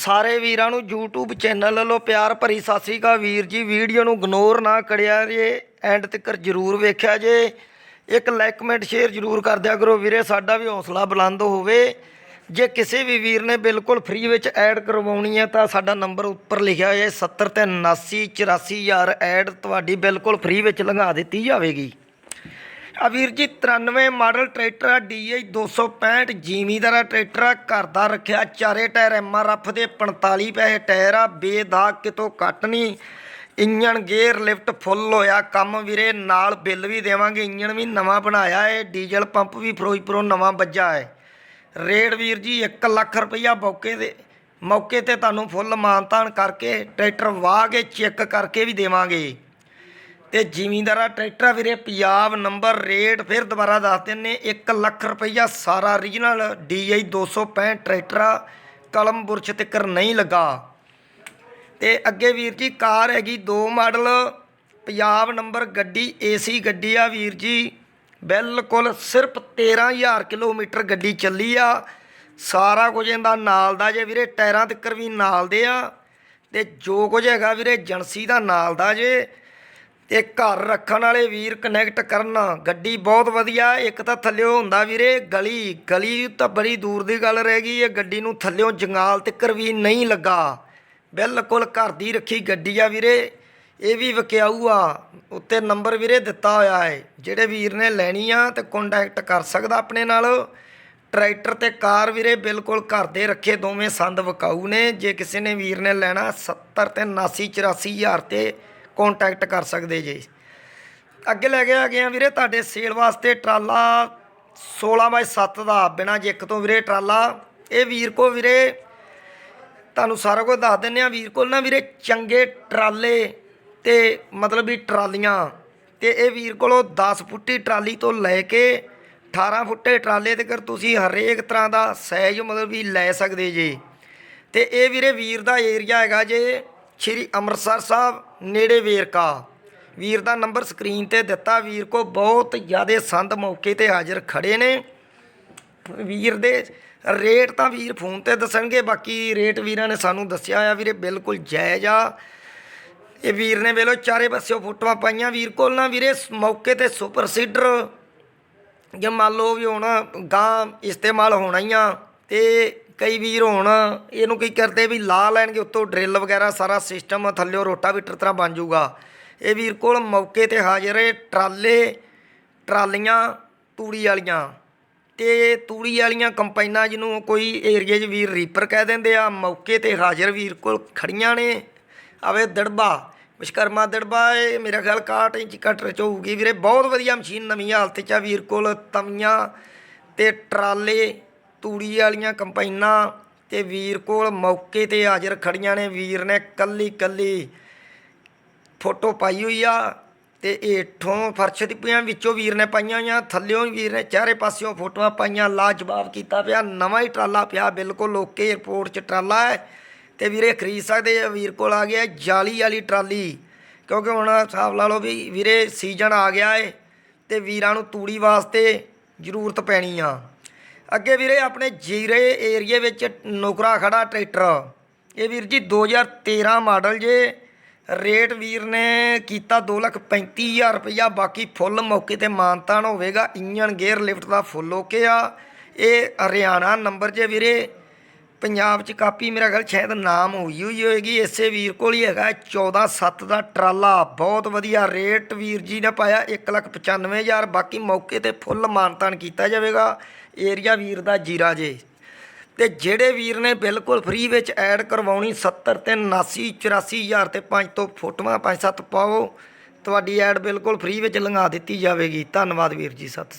ਸਾਰੇ ਵੀਰਾਂ ਨੂੰ YouTube ਚੈਨਲ ਵੱਲੋਂ ਪਿਆਰ ਭਰੀ ਸਤਿ ਸ੍ਰੀ ਅਕਾਲ ਵੀਰ ਜੀ। ਵੀਡੀਓ ਨੂੰ ਇਗਨੋਰ ਨਾ ਕਰਿਆ ਜੇ ਐਂਡ ਤੱਕ ਜਰੂਰ ਵੇਖਿਆ ਜੇ। ਇੱਕ ਲਾਈਕ ਕਮੈਂਟ ਸ਼ੇਅਰ ਜਰੂਰ ਕਰ ਦਿਆ ਕਰੋ ਵੀਰੇ, ਸਾਡਾ ਵੀ ਹੌਸਲਾ ਬੁਲੰਦ ਹੋਵੇ। ਜੇ ਕਿਸੇ ਵੀ ਵੀਰ ਨੇ ਬਿਲਕੁਲ ਫ੍ਰੀ ਵਿੱਚ ਐਡ ਕਰਵਾਉਣੀ ਹੈ ਤਾਂ ਸਾਡਾ ਨੰਬਰ ਉੱਪਰ ਲਿਖਿਆ ਹੋਇਆ ਹੈ 70 ਤੇ 79 84000 ਐਡ ਤੁਹਾਡੀ ਬਿਲਕੁਲ ਫ੍ਰੀ ਵਿੱਚ ਲੰਘਾ ਦਿੱਤੀ ਜਾਵੇਗੀ। ਆ ਵੀਰ ਜੀ 93 ਮਾਡਲ ਟਰੈਕਟਰ ਆ DI 265 ਜ਼ਿਮੀਦਾਰਾ ਟਰੈਕਟਰ ਆ, ਘਰ ਦਾ ਰੱਖਿਆ, ਚਾਰੇ ਟਾਇਰ ਐਮਆਰਐਫ ਦੇ 45 ਪੈਸੇ ਟਾਇਰ ਆ, ਬੇਦਾਗ ਕਿਤੋਂ ਕੱਟ ਨਹੀਂ। ਇੰਜਣ ਗੇਅਰ ਲਿਫਟ ਫੁੱਲ ਹੋਇਆ, ਕੰਮ ਵੀਰੇ ਨਾਲ ਬਿੱਲ ਵੀ ਦੇਵਾਂਗੇ, ਇੰਜਣ ਵੀ ਨਵਾਂ ਬਣਾਇਆ ਏ, ਡੀਜ਼ਲ ਪੰਪ ਵੀ ਫਿਰੋਜ਼ਪੁਰੋਂ ਨਵਾਂ ਵੱਜਾ ਹੈ ਰੇਟ ਵੀਰ ਜੀ 1 ਲੱਖ ਰੁਪਈਆ ਮੌਕੇ ਦੇ ਮੌਕੇ ਤੇ ਤੁਹਾਨੂੰ ਫੁੱਲ ਮਾਨਤਾਨ ਕਰਕੇ, ਟਰੈਕਟਰ ਵਾਹ ਕੇ ਚੈੱਕ ਕਰਕੇ ਵੀ ਦੇਵਾਂਗੇ। ਤੇ ਜ਼ਿਮੀਂਦਾਰਾ, ਟਰੈਕਟਰ ਆ ਵੀਰੇ, ਪੰਜਾਬ ਨੰਬਰ ਰੇਟ ਫਿਰ ਦੁਬਾਰਾ ਦੱਸ ਦਿੰਨੇ 1 ਲੱਖ ਰੁਪਈਆ ਸਾਰਾ ਓਰੀਜਨਲ DI 265 ਟਰੈਕਟਰ ਆ, ਕਲਮ ਬੁਰਸ਼ ਤੱਕਰ ਨਹੀਂ ਲੱਗਾ। ਤੇ ਅੱਗੇ ਵੀਰ ਜੀ, ਕਾਰ ਹੈਗੀ ਦੋ ਮਾਡਲ, ਪੰਜਾਬ ਨੰਬਰ ਗੱਡੀ, ਏਸੀ ਗੱਡੀ ਆ ਵੀਰ ਜੀ। ਬਿਲਕੁਲ ਸਿਰਫ 13000 ਕਿਲੋਮੀਟਰ ਗੱਡੀ ਚੱਲੀ ਆ। ਸਾਰਾ ਕੁਝ ਇਹਦਾ ਨਾਲ ਦਾ ਜੇ ਵੀਰੇ, ਟਾਇਰਾਂ ਤੱਕਰ ਵੀ ਨਾਲ ਦੇ ਆ। ਤੇ ਜੋ ਕੁਝ ਹੈਗਾ ਵੀਰੇ, ਏਜੰਸੀ ਦਾ ਨਾਲ ਦਾ ਜੇ। ਤੇ ਘਰ ਰੱਖਣ ਵਾਲੇ ਵੀਰ ਕਨੈਕਟ ਕਰਨ। ਗੱਡੀ ਬਹੁਤ ਵਧੀਆ, ਇੱਕ ਤਾਂ ਥੱਲਿਓ ਹੁੰਦਾ ਵੀਰੇ ਗਲੀ ਗਲੀ ਤਾਂ ਬੜੀ ਦੂਰ ਦੀ ਗੱਲ ਰਹਿ ਗਈ, ਇਹ ਗੱਡੀ ਨੂੰ ਥੱਲਿਓ ਜੰਗਾਲ ਤਿੱਕਰ ਵੀ ਨਹੀਂ ਲੱਗਾ। ਬਿਲਕੁਲ ਘਰ ਦੀ ਰੱਖੀ ਗੱਡੀ ਆ ਵੀਰੇ, ਇਹ ਵੀ ਵਿਕਿਆਊ ਆ ਉੱਤੇ ਨੰਬਰ ਵੀਰੇ ਦਿੱਤਾ ਹੋਇਆ ਹੈ। ਜਿਹੜੇ ਵੀਰ ਨੇ ਲੈਣੀ ਆ ਤੇ ਕੰਟੈਕਟ ਕਰ ਸਕਦਾ ਆਪਣੇ ਨਾਲ। ਟਰੈਕਟਰ ਤੇ ਕਾਰ ਵੀਰੇ ਬਿਲਕੁਲ ਘਰ ਦੇ ਰੱਖੇ, ਦੋਵੇਂ ਸੰਦ ਵਿਕਾਊ ਨੇ। ਜੇ ਕਿਸੇ ਨੇ ਵੀਰ ਨੇ ਲੈਣਾ 70 ਤੇ 79 84 ਹਜ਼ਾਰ ਤੇ ਕੰਟੈਕਟ ਕਰ ਸਕਦੇ ਜੇ। ਅੱਗੇ ਲੈ ਕੇ ਆ ਗਏ ਆ ਵੀਰੇ ਤੁਹਾਡੇ ਸੇਲ ਵਾਸਤੇ ਟਰਾਲਾ 16 ਬਾਈ 7 ਦਾ, ਬਿਨਾ ਜਿੱਕ ਤੋਂ ਵੀਰੇ ਟਰਾਲਾ। ਇਹ ਵੀਰ ਕੋ ਵੀਰੇ, ਤੁਹਾਨੂੰ ਸਾਰਾ ਕੁਝ ਦੱਸ ਦਿੰਨੇ ਆ, ਵੀਰ ਕੋਲ ਨਾ ਵੀਰੇ ਚੰਗੇ ਟਰਾਲੇ ਤੇ ਮਤਲਬ ਵੀ ਟਰਾਲੀਆਂ ਤੇ ਇਹ ਵੀਰ ਕੋਲੋਂ 10 ਫੁੱਟੀ ਟਰਾਲੀ ਤੋਂ ਲੈ ਕੇ 18 ਫੁੱਟੇ ਟਰਾਲੇ 'ਤੇ ਤੱਕ ਤੁਸੀਂ ਹਰੇਕ ਤਰ੍ਹਾਂ ਦਾ ਸਾਈਜ਼ ਮਤਲਬ ਵੀ ਲੈ ਸਕਦੇ ਜੇ। ਤੇ ਇਹ ਵੀਰੇ ਵੀਰ ਦਾ ਏਰੀਆ ਹੈਗਾ ਜੇ ਸ਼੍ਰੀ ਅੰਮ੍ਰਿਤਸਰ ਸਾਹਿਬ, ਨੇੜੇ ਵੇਰਕਾ ਵੀਰ ਦਾ ਨੰਬਰ ਸਕਰੀਨ ਤੇ ਦਿੱਤਾ। ਵੀਰ ਕੋ ਬਹੁਤ ਜ਼ਿਆਦੇ ਸੰਦ ਮੌਕੇ ਤੇ ਹਾਜ਼ਰ ਖੜੇ ਨੇ। ਵੀਰ ਦੇ ਰੇਟ ਤਾਂ ਵੀਰ ਫੋਨ ਤੇ ਦੱਸਣਗੇ, ਬਾਕੀ ਰੇਟ ਵੀਰਾਂ ਨੇ ਸਾਨੂੰ ਦੱਸਿਆ ਆ। ਵੀਰੇ, ਬਿਲਕੁਲ ਜਾਇਜ਼ ਆ। ਇਹ ਵੀਰ ਨੇ ਵੇਲੋ ਚਾਰੇ ਪਾਸਿਓ ਫੋਟੋਆਂ ਪਾਈਆਂ। ਵੀਰ ਕੋਲ ਨਾ ਵੀਰੇ ਮੌਕੇ ਤੇ ਸੁਪਰ ਸੀਡਰ। ਜੇ ਮੰਨ ਲਓ ਵੀ ਹੁਣ ਗਾਂ ਇਸਤੇਮਾਲ ਹੋਣਾ ਹੀ ਆ, ਤੇ ਕਈ ਵੀਰ ਹੁਣ ਇਹਨੂੰ ਕੀ ਕਰਦੇ ਵੀ ਲਾ ਲੈਣਗੇ ਉੱਤੋਂ ਡਰਿੱਲ ਵਗੈਰਾ, ਸਾਰਾ ਸਿਸਟਮ ਥੱਲਿਓ ਰੋਟਾਵੀਟਰ ਤਰ੍ਹਾਂ ਬਣ ਜਾਊਗਾ। ਇਹ ਵੀਰ ਕੋਲ ਮੌਕੇ ਤੇ ਹਾਜ਼ਰ ਹੈ ਟਰਾਲੇ, ਟਰਾਲੀਆਂ, ਤੂੜੀ ਵਾਲੀਆਂ। ਤੇ ਤੂੜੀ ਵਾਲੀਆਂ ਕੰਪਾਈਨਾਂ ਜਿਹਨੂੰ ਕੋਈ ਏਰੀਏ 'ਚ ਵੀਰ ਰੀਪਰ ਕਹਿ ਦਿੰਦੇ ਆ, ਮੌਕੇ ਤੇ ਹਾਜ਼ਰ ਵੀਰ ਕੋਲ ਖੜੀਆਂ ਨੇ। ਆਵੇ ਦੜਬਾ ਵਿਸ਼ਕਰਮਾ ਦੜਬਾ, ਇਹ ਮੇਰਾ ਖਿਆਲ 61 ਇੰਚ ਕਟਰ ਚ ਹੋਊਗੀ ਵੀਰੇ। ਬਹੁਤ ਵਧੀਆ ਮਸ਼ੀਨ ਨਵੀਂ ਹਾਲਤ 'ਚ ਆ ਵੀਰ ਕੋਲ ਤਵੀਆਂ ਤੇ ਟਰਾਲੇ। ਤੂੜੀ ਵਾਲੀਆਂ ਕੰਪਾਈਨਾਂ ਤੇ ਵੀਰ ਕੋਲ ਮੌਕੇ ਤੇ ਹਾਜ਼ਰ ਖੜੀਆਂ ਨੇ। ਵੀਰ ਨੇ ਕੱਲੀ ਕੱਲੀ ਫੋਟੋ ਪਾਈ ਹੋਈ ਆ ਤੇ ਏਠੋਂ ਫਰਸ਼ ਦੀ ਵਿੱਚੋਂ ਵੀਰ ਨੇ ਪਾਈਆਂ ਹੋਈਆਂ। ਥੱਲਿਓਂ ਵੀ ਵੀਰ ਨੇ ਚਾਰੇ ਪਾਸਿਓਂ ਫੋਟੋਆਂ ਪਾਈਆਂ। ਲਾਜਵਾਬ ਕੀਤਾ ਪਿਆ। ਨਵਾਂ ਹੀ ਟਰਾਲਾ ਪਿਆ। ਬਿਲਕੁਲ ਓਕੇ 에ਰਪੋਰਟ 'ਚ ਟਰਾਲਾ ਹੈ ਤੇ ਵੀਰੇ ਖਰੀਦ ਸਕਦੇ ਆ। ਵੀਰ ਕੋਲ ਆ ਗਿਆ ਜਾਲੀ ਵਾਲੀ ਟਰਾਲੀ ਕਿਉਂਕਿ ਹੁਣ ਹਿਸਾਬ ਲਾ ਲਓ ਵੀ ਵੀਰੇ ਸੀਜ਼ਨ ਆ ਗਿਆ ਏ ਤੇ ਵੀਰਾਂ ਨੂੰ ਤੂੜੀ ਵਾਸਤੇ ਜ਼ਰੂਰਤ ਪੈਣੀ ਆ। ਅੱਗੇ ਵੀਰੇ ਆਪਣੇ ਜੀਰੇ ਏਰੀਏ ਵਿੱਚ ਨੁਕਰਾ ਖੜਾ ਟਰੈਕਟਰ। ਇਹ ਵੀਰ ਜੀ 2013 ਮਾਡਲ ਜੇ। ਰੇਟ ਵੀਰ ਨੇ ਕੀਤਾ 235000 ਰੁਪਇਆ, ਬਾਕੀ ਫੁੱਲ ਮੌਕੇ ਤੇ ਮਾਨਤਾਨ ਹੋਵੇਗਾ। ਇੰਜਨ ਗੇਅਰ ਲਿਫਟ ਦਾ ਫੁੱਲ ਓਕੇ ਆ। ਇਹ ਹਰਿਆਣਾ ਨੰਬਰ ਜੇ ਵੀਰੇ। ਪੰਜਾਬ 'ਚ ਕਾਪੀ, ਮੇਰਾ ਖਿਆਲ ਸ਼ਾਇਦ ਨਾਮ ਹੋਈ ਹੋਈ ਹੋਏਗੀ। ਇਸੇ ਵੀਰ ਕੋਲ ਹੀ ਹੈਗਾ 147 ਦਾ ਟਰਾਲਾ। ਬਹੁਤ ਵਧੀਆ ਰੇਟ ਵੀਰ ਜੀ ਨੇ ਪਾਇਆ 195000 ਬਾਕੀ ਮੌਕੇ ਤੇ ਫੁੱਲ ਮਾਨਤਾਨ ਕੀਤਾ ਜਾਵੇਗਾ, ਏਰੀਆ ਵੀਰ ਦਾ ਜੀਰਾ ਜੇ। ਤੇ ਜਿਹੜੇ ਵੀਰ ਨੇ ਬਿਲਕੁਲ ਫ੍ਰੀ ਵਿੱਚ ਐਡ ਕਰਵਾਉਣੀ 70 ਤੇ 79 84000 ਤੇ ਪੰਜ ਤੋਂ ਫੋਟੋਆਂ, ਪੰਜ ਸੱਤ ਪਾਓ। ਤੁਹਾਡੀ ਐਡ ਬਿਲਕੁਲ ਫ੍ਰੀ ਵਿੱਚ ਲੰਘਾ ਦਿੱਤੀ ਜਾਵੇਗੀ। ਧੰਨਵਾਦ ਵੀਰ ਜੀ, ਸਤਿ ਸ੍ਰੀ